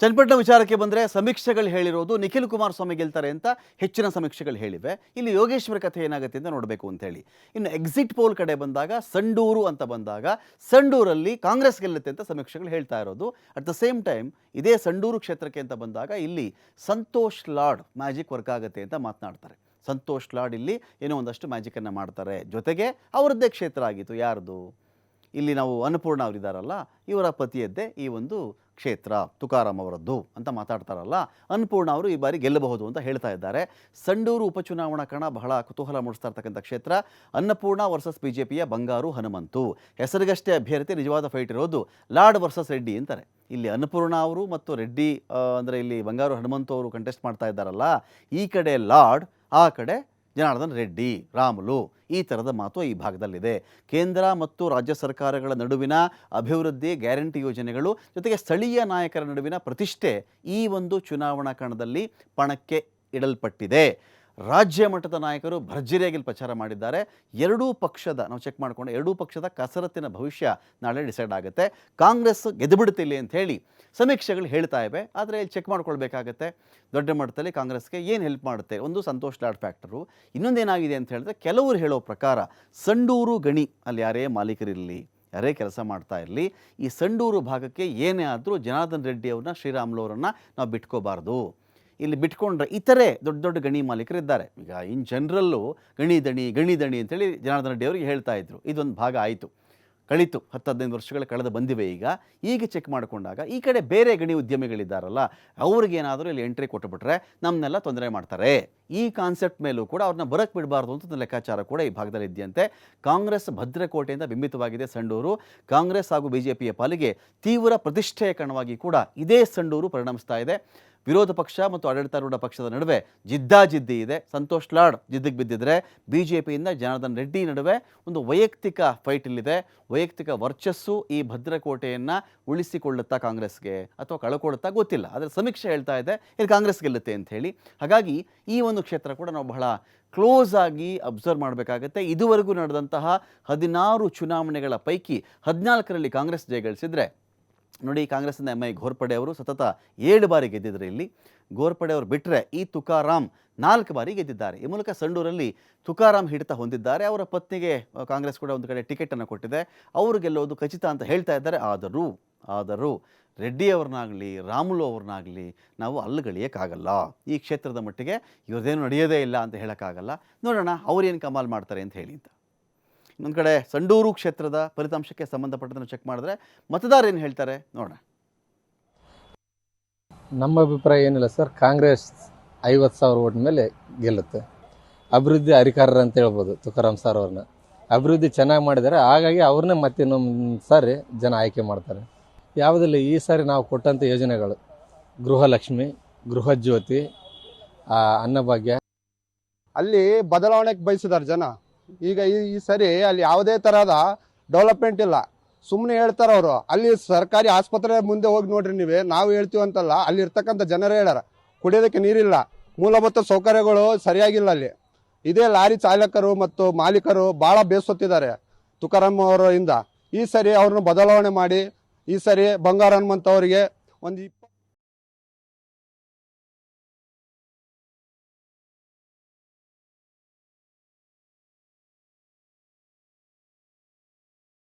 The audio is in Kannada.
ಚನ್ನಪಟ್ಟಣ ವಿಚಾರಕ್ಕೆ ಬಂದರೆ ಸಮೀಕ್ಷೆಗಳು ಹೇಳಿರೋದು ನಿಖಿಲ್ ಕುಮಾರಸ್ವಾಮಿ ಗೆಲ್ತಾರೆ ಅಂತ ಹೆಚ್ಚಿನ ಸಮೀಕ್ಷೆಗಳು ಹೇಳಿವೆ. ಇಲ್ಲಿ ಯೋಗೇಶ್ವರ ಕಥೆ ಏನಾಗುತ್ತೆ ಅಂತ ನೋಡಬೇಕು ಅಂತ ಹೇಳಿ. ಇನ್ನು ಎಕ್ಸಿಟ್ ಪೋಲ್ ಕಡೆ ಬಂದಾಗ ಸಂಡೂರು ಅಂತ ಬಂದಾಗ ಸಂಡೂರಲ್ಲಿ ಕಾಂಗ್ರೆಸ್ ಗೆಲ್ಲುತ್ತೆ ಅಂತ ಸಮೀಕ್ಷೆಗಳು ಹೇಳ್ತಾ ಇರೋದು. ಅಟ್ ದ ಸೇಮ್ ಟೈಮ್ ಇದೇ ಸಂಡೂರು ಕ್ಷೇತ್ರಕ್ಕೆ ಅಂತ ಬಂದಾಗ ಇಲ್ಲಿ ಸಂತೋಷ್ ಲಾಡ್ ಮ್ಯಾಜಿಕ್ ವರ್ಕ್ ಆಗುತ್ತೆ ಅಂತ ಮಾತನಾಡ್ತಾರೆ. ಸಂತೋಷ್ ಲಾಡ್ ಇಲ್ಲಿ ಏನೋ ಒಂದಷ್ಟು ಮ್ಯಾಜಿಕನ್ನು ಮಾಡ್ತಾರೆ. ಜೊತೆಗೆ ಅವರದ್ದೇ ಕ್ಷೇತ್ರ ಆಗಿತ್ತು. ಯಾರ್ದು? ಇಲ್ಲಿ ನಾವು ಅನ್ನಪೂರ್ಣ ಅವರಿದ್ದಾರಲ್ಲ, ಇವರ ಪತಿಯದ್ದೇ ಈ ಒಂದು ಕ್ಷೇತ್ರ ತುಕಾರಾಮ್ ಅವರದ್ದು ಅಂತ ಮಾತಾಡ್ತಾರಲ್ಲ, ಅನ್ನಪೂರ್ಣ ಅವರು ಈ ಬಾರಿ ಗೆಲ್ಲಬಹುದು ಅಂತ ಹೇಳ್ತಾ ಇದ್ದಾರೆ. ಸಂಡೂರು ಉಪಚುನಾವಣಾ ಕಣ ಬಹಳ ಕುತೂಹಲ ಮೂಡಿಸ್ತಾ ಇರ್ತಕ್ಕಂಥ ಕ್ಷೇತ್ರ. ಅನ್ನಪೂರ್ಣ ವರ್ಸಸ್ ಬಿ ಜೆ ಪಿಯ ಬಂಗಾರು ಹನುಮಂತು. ಹೆಸರಿಗಷ್ಟೇ ಅಭ್ಯರ್ಥಿ, ನಿಜವಾದ ಫೈಟ್ ಇರೋದು ಲಾರ್ಡ್ ವರ್ಸಸ್ ರೆಡ್ಡಿ ಅಂತಾರೆ. ಇಲ್ಲಿ ಅನ್ನಪೂರ್ಣ ಅವರು ಮತ್ತು ರೆಡ್ಡಿ ಅಂದರೆ ಇಲ್ಲಿ ಬಂಗಾರು ಹನುಮಂತು ಅವರು ಕಂಟೆಸ್ಟ್ ಮಾಡ್ತಾ ಇದ್ದಾರಲ್ಲ, ಈ ಕಡೆ ಲಾರ್ಡ್, ಆ ಕಡೆ ಜನಾರ್ದನ್ ರೆಡ್ಡಿ, ರಾಮುಲು ಈ ಥರದ ಮಾತು ಈ ಭಾಗದಲ್ಲಿದೆ. ಕೇಂದ್ರ ಮತ್ತು ರಾಜ್ಯ ಸರ್ಕಾರಗಳ ನಡುವಿನ ಅಭಿವೃದ್ಧಿ ಗ್ಯಾರಂಟಿ ಯೋಜನೆಗಳು ಜೊತೆಗೆ ಸ್ಥಳೀಯ ನಾಯಕರ ನಡುವಿನ ಪ್ರತಿಷ್ಠೆ ಈ ಒಂದು ಚುನಾವಣಾ ಕಣದಲ್ಲಿ ಪಣಕ್ಕೆ ಇಡಲ್ಪಟ್ಟಿದೆ. ರಾಜ್ಯ ಮಟ್ಟದ ನಾಯಕರು ಭರ್ಜರಿಯಾಗಿ ಪ್ರಚಾರ ಮಾಡಿದ್ದಾರೆ. ಎರಡೂ ಪಕ್ಷದ, ನಾವು ಚೆಕ್ ಮಾಡಿಕೊಂಡು, ಎರಡೂ ಪಕ್ಷದ ಕಸರತ್ತಿನ ಭವಿಷ್ಯ ನಾಳೆ ಡಿಸೈಡ್ ಆಗುತ್ತೆ. ಕಾಂಗ್ರೆಸ್ ಗೆದ್ದುಬಿಡುತ್ತಿಲ್ಲ ಅಂತ ಹೇಳಿ ಸಮೀಕ್ಷೆಗಳು ಹೇಳ್ತಾ ಇವೆ. ಆದರೆ ಇಲ್ಲಿ ಚೆಕ್ ಮಾಡ್ಕೊಳ್ಬೇಕಾಗತ್ತೆ. ದೊಡ್ಡ ಮಟ್ಟದಲ್ಲಿ ಕಾಂಗ್ರೆಸ್ಗೆ ಏನು ಹೆಲ್ಪ್ ಮಾಡುತ್ತೆ? ಒಂದು ಸಂತೋಷ್ ಲಾಡ್ ಫ್ಯಾಕ್ಟರು ಇನ್ನೊಂದೇನಾಗಿದೆ ಅಂತ ಹೇಳಿದ್ರೆ ಕೆಲವರು ಹೇಳೋ ಪ್ರಕಾರ ಸಂಡೂರು ಗಣಿ ಅಲ್ಲಿ ಯಾರೇ ಮಾಲೀಕರಿರಲಿ, ಯಾರೇ ಕೆಲಸ ಮಾಡ್ತಾ ಇರಲಿ, ಈ ಸಂಡೂರು ಭಾಗಕ್ಕೆ ಏನೇ ಆದರೂ ಜನಾರ್ದನ್ ರೆಡ್ಡಿ ಅವ್ರನ್ನ, ಶ್ರೀರಾಮುಲು ಅವರನ್ನು ನಾವು ಬಿಟ್ಕೋಬಾರ್ದು. ಇಲ್ಲಿ ಬಿಟ್ಕೊಂಡ್ರೆ ಇತರೆ ದೊಡ್ಡ ದೊಡ್ಡ ಗಣಿ ಮಾಲೀಕರಿದ್ದಾರೆ. ಈಗ ಇನ್ ಜನರಲ್ಲು ಗಣಿ ದಣಿ ಗಣಿ ದಣಿ ಅಂತೇಳಿ ಜನಾರ್ದನ ಅವರಿಗೆ ಹೇಳ್ತಾ ಇದ್ರು. ಇದೊಂದು ಭಾಗ ಆಯಿತು. ಕಳಿತು. ಹತ್ತು ಹದಿನೈದು ವರ್ಷಗಳ ಕಳೆದು ಬಂದಿವೆ ಈಗ. ಈಗ ಚೆಕ್ ಮಾಡಿಕೊಂಡಾಗ ಈ ಕಡೆ ಬೇರೆ ಗಣಿ ಉದ್ಯಮಿಗಳಿದ್ದಾರಲ್ಲ, ಅವ್ರಿಗೇನಾದರೂ ಇಲ್ಲಿ ಎಂಟ್ರಿ ಕೊಟ್ಟುಬಿಟ್ರೆ ನಮ್ಮನ್ನೆಲ್ಲ ತೊಂದರೆ ಮಾಡ್ತಾರೆ. ಈ ಕಾನ್ಸೆಪ್ಟ್ ಮೇಲೂ ಕೂಡ ಅವ್ರನ್ನ ಬರಕ್ಕೆ ಬಿಡಬಾರ್ದು ಅಂತ ಲೆಕ್ಕಾಚಾರ ಕೂಡ ಈ ಭಾಗದಲ್ಲಿ ಇದೆಯಂತೆ. ಕಾಂಗ್ರೆಸ್ ಭದ್ರಕೋಟೆಯಿಂದ ಬಿಂಬಿತವಾಗಿದೆ ಸಂಡೂರು. ಕಾಂಗ್ರೆಸ್ ಹಾಗೂ ಬಿ ಪಾಲಿಗೆ ತೀವ್ರ ಪ್ರತಿಷ್ಠೆಯ ಕಣವಾಗಿ ಕೂಡ ಇದೇ ಸಂಡೂರು ಪರಿಣಮಿಸ್ತಾ ಇದೆ. ವಿರೋಧ ಪಕ್ಷ ಮತ್ತು ಆಡಳಿತಾರೂಢ ಪಕ್ಷದ ನಡುವೆ ಜಿದ್ದಾಜಿದ್ದಿ ಇದೆ. ಸಂತೋಷ್ ಲಾಡ್ ಜಿದ್ದಿಗೆ ಬಿದ್ದಿದ್ರೆ ಬಿ ಜೆ ಪಿಯಿಂದ ಜನಾರ್ದನ್ ರೆಡ್ಡಿ ನಡುವೆ ಒಂದು ವೈಯಕ್ತಿಕ ಫೈಟ್ ಇಲ್ಲಿದೆ. ವೈಯಕ್ತಿಕ ವರ್ಚಸ್ಸು ಈ ಭದ್ರಕೋಟೆಯನ್ನು ಉಳಿಸಿಕೊಳ್ಳುತ್ತಾ ಕಾಂಗ್ರೆಸ್ಗೆ ಅಥವಾ ಕಳ್ಕೊಳ್ಳುತ್ತಾ ಗೊತ್ತಿಲ್ಲ. ಆದರೆ ಸಮೀಕ್ಷೆ ಹೇಳ್ತಾ ಇದೆ ಇಲ್ಲಿ ಕಾಂಗ್ರೆಸ್ ಗೆಲ್ಲುತ್ತೆ ಅಂತ ಹೇಳಿ. ಹಾಗಾಗಿ ಈ ಒಂದು ಕ್ಷೇತ್ರ ಕೂಡ ನಾವು ಬಹಳ ಕ್ಲೋಸ್ ಆಗಿ ಅಬ್ಸರ್ವ್ ಮಾಡಬೇಕಾಗತ್ತೆ. ಇದುವರೆಗೂ ನಡೆದಂತಹ ಹದಿನಾರು ಚುನಾವಣೆಗಳ ಪೈಕಿ ಹದಿನಾಲ್ಕರಲ್ಲಿ ಕಾಂಗ್ರೆಸ್ ಜಯಗಳಿಸಿದ್ರೆ ನೋಡಿ ಕಾಂಗ್ರೆಸ್ನ ಎಂ ಐ ಘೋರ್ಪಡೆ ಅವರು ಸತತ ಏಳು ಬಾರಿ ಗೆದ್ದಿದ್ದಾರೆ ಇಲ್ಲಿ. ಘೋರ್ಪಡೆ ಅವರು ಬಿಟ್ಟರೆ ಈ ತುಕಾರಾಮ್ ನಾಲ್ಕು ಬಾರಿ ಗೆದ್ದಿದ್ದಾರೆ. ಈ ಮೂಲಕ ಸಂಡೂರಲ್ಲಿ ತುಕಾರಾಮ್ ಹಿಡಿತ ಹೊಂದಿದ್ದಾರೆ. ಅವರ ಪತ್ನಿಗೆ ಕಾಂಗ್ರೆಸ್ ಕೂಡ ಒಂದು ಕಡೆ ಟಿಕೆಟನ್ನು ಕೊಟ್ಟಿದೆ. ಅವರು ಗೆಲ್ಲೋದು ಖಚಿತ ಅಂತ ಹೇಳ್ತಾ ಇದ್ದಾರೆ. ಆದರೂ ಆದರೂ ರೆಡ್ಡಿ ಅವ್ರನ್ನಾಗಲಿ, ರಾಮುಲು ಅವ್ರನ್ನಾಗಲಿ ನಾವು ಅಲ್ಲುಗಳಿಯೋಕ್ಕಾಗಲ್ಲ ಈ ಕ್ಷೇತ್ರದ ಮಟ್ಟಿಗೆ ಇವ್ರದ್ದೇನು ನಡೆಯೋದೇ ಇಲ್ಲ ಅಂತ ಹೇಳೋಕ್ಕಾಗಲ್ಲ. ನೋಡೋಣ ಅವ್ರೇನು ಕಮಾಲ್ ಮಾಡ್ತಾರೆ ಅಂತ ಹೇಳಿ ಅಂತ. ಇನ್ನೊಂದು ಕಡೆ ಸಂಡೂರು ಕ್ಷೇತ್ರದ ಫಲಿತಾಂಶಕ್ಕೆ ಸಂಬಂಧಪಟ್ಟದನ್ನು ಚೆಕ್ ಮಾಡಿದ್ರೆ ಮತದಾರ ಏನು ಹೇಳ್ತಾರೆ ನೋಡೋಣ. ನಮ್ಮ ಅಭಿಪ್ರಾಯ ಏನಿಲ್ಲ ಸರ್ ಕಾಂಗ್ರೆಸ್ ಐವತ್ತು ಸಾವಿರ ಓಟ್ ಮೇಲೆ ಗೆಲ್ಲುತ್ತೆ. ಅಭಿವೃದ್ಧಿ ಹರಿಕಾರರು ಅಂತ ಹೇಳ್ಬೋದು ತುಕಾರಾಮ್ ಸರ್ ಅವ್ರನ್ನ. ಅಭಿವೃದ್ಧಿ ಚೆನ್ನಾಗಿ ಮಾಡಿದ್ದಾರೆ ಹಾಗಾಗಿ ಅವ್ರನ್ನೇ ಮತ್ತೆ ಇನ್ನೊಂದು ಸಾರಿ ಜನ ಆಯ್ಕೆ ಮಾಡ್ತಾರೆ. ಯಾವುದಿಲ್ಲ ಈ ಸಾರಿ ನಾವು ಕೊಟ್ಟಂಥ ಯೋಜನೆಗಳು ಗೃಹಲಕ್ಷ್ಮಿ ಗೃಹ ಜ್ಯೋತಿ ಆ, ಅನ್ನಭಾಗ್ಯ. ಅಲ್ಲಿ ಬದಲಾವಣೆಗೆ ಬಯಸಿದಾರೆ ಜನ. ಈಗ ಈ ಸರಿ ಅಲ್ಲಿ ಯಾವುದೇ ತರಹದ ಡೆವಲಪ್ಮೆಂಟ್ ಇಲ್ಲ. ಸುಮ್ಮನೆ ಹೇಳ್ತಾರೆ ಅವರು, ಅಲ್ಲಿ ಸರ್ಕಾರಿ ಆಸ್ಪತ್ರೆ ಮುಂದೆ ಹೋಗಿ ನೋಡ್ರಿ ನೀವೇ, ನಾವು ಹೇಳ್ತೀವಿ ಅಂತಲ್ಲ, ಅಲ್ಲಿ ಇರ್ತಕ್ಕಂಥ ಜನರೇ ಹೇಳ್ಯಾರ, ಕುಡಿಯೋದಕ್ಕೆ ನೀರಿಲ್ಲ, ಮೂಲಭೂತ ಸೌಕರ್ಯಗಳು ಸರಿಯಾಗಿಲ್ಲ ಅಲ್ಲಿ. ಇದೇ ಲಾರಿ ಚಾಲಕರು ಮತ್ತು ಮಾಲೀಕರು ಭಾಳ ಬೇಸೊತ್ತಿದ್ದಾರೆ ತುಕಾರಾಮ್ ಅವರಿಂದ. ಈ ಸರಿ ಅವ್ರನ್ನ ಬದಲಾವಣೆ ಮಾಡಿ, ಈ ಸರಿ ಬಂಗಾರ ಹನುಮಂತ ಅವರಿಗೆ ಒಂದು